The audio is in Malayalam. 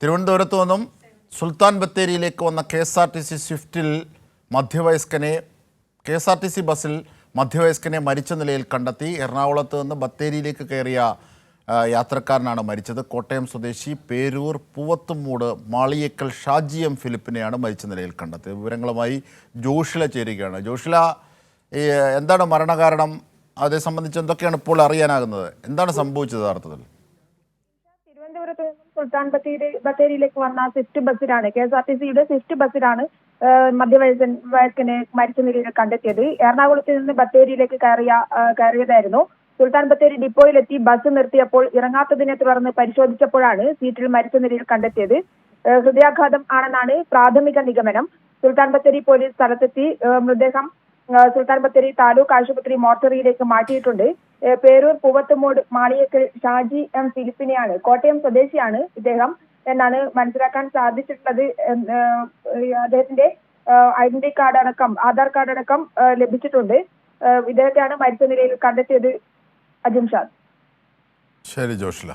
തിരുവനന്തപുരത്ത് നിന്നും സുൽത്താൻ ബത്തേരിയിലേക്ക് വന്ന K S R T C സ്വിഫ്റ്റിൽ മധ്യവയസ്കനെ K S R T C ബസ്സിൽ മധ്യവയസ്കനെ മരിച്ച നിലയിൽ കണ്ടെത്തി. എറണാകുളത്ത് നിന്ന് ബത്തേരിയിലേക്ക് കയറിയ യാത്രക്കാരനാണ് മരിച്ചത്. കോട്ടയം സ്വദേശി പേരൂർ പൂവത്തുമൂട് മാളിയേക്കൽ ഷാജി എം ഫിലിപ്പിനെയാണ് മരിച്ച നിലയിൽ കണ്ടെത്തിയത്. വിവരങ്ങളുമായി ജോഷില ചേരുകയാണ്. ജോഷില എന്താണ് മരണകാരണം? അതേ സംബന്ധിച്ച് എന്തൊക്കെയാണ് ഇപ്പോൾ അറിയാനാകുന്നത്? എന്താണ് സംഭവിച്ചത് യഥാർത്ഥത്തിൽ? സുൽത്താൻ ബത്തേരി ബത്തേരിയിലേക്ക് വന്ന സ്വിഫ്റ്റ് ബസ്സിലാണ് കെ എസ് ആർ ടി സിയുടെ സ്വിഫ്റ്റ് ബസ്സിലാണ് മധ്യവയസ്സൻ വയസ്കനെ മരിച്ച നിലയിൽ കണ്ടെത്തിയത്. എറണാകുളത്ത് നിന്ന് ബത്തേരിയിലേക്ക് കയറിയ കയറിയതായിരുന്നു. സുൽത്താൻ ബത്തേരി ഡിപ്പോയിലെത്തി ബസ് നിർത്തിയപ്പോൾ ഇറങ്ങാത്തതിനെ തുടർന്ന് പരിശോധിച്ചപ്പോഴാണ് സീറ്റിൽ മരിച്ച നിലയിൽ കണ്ടെത്തിയത്. ഹൃദയാഘാതം ആണെന്നാണ് പ്രാഥമിക നിഗമനം. സുൽത്താൻ ബത്തേരി പോലീസ് സ്ഥലത്തെത്തി മൃതദേഹം സുൽത്താൻ ബത്തേരി താലൂക്ക് ആശുപത്രി മോർച്ചറിയിലേക്ക് മാറ്റിയിട്ടുണ്ട്. പേരൂർ പൂവത്തുമൂട് മാളിയക്കൽ ഷാജി എം ഫിലിപ്പിനെയാണ് കോട്ടയം സ്വദേശിയാണ് ഇദ്ദേഹം എന്നാണ് മനസ്സിലാക്കാൻ സാധിച്ചിട്ടുള്ളത്. അദ്ദേഹത്തിന്റെ ഐഡന്റി കാർഡ് അടക്കം ആധാർ കാർഡ് അടക്കം ലഭിച്ചിട്ടുണ്ട്. ഇദ്ദേഹത്തെയാണ് മരിച്ച നിലയിൽ കണ്ടെത്തിയത് അജിംഷാദ് ശരി ജോഷില.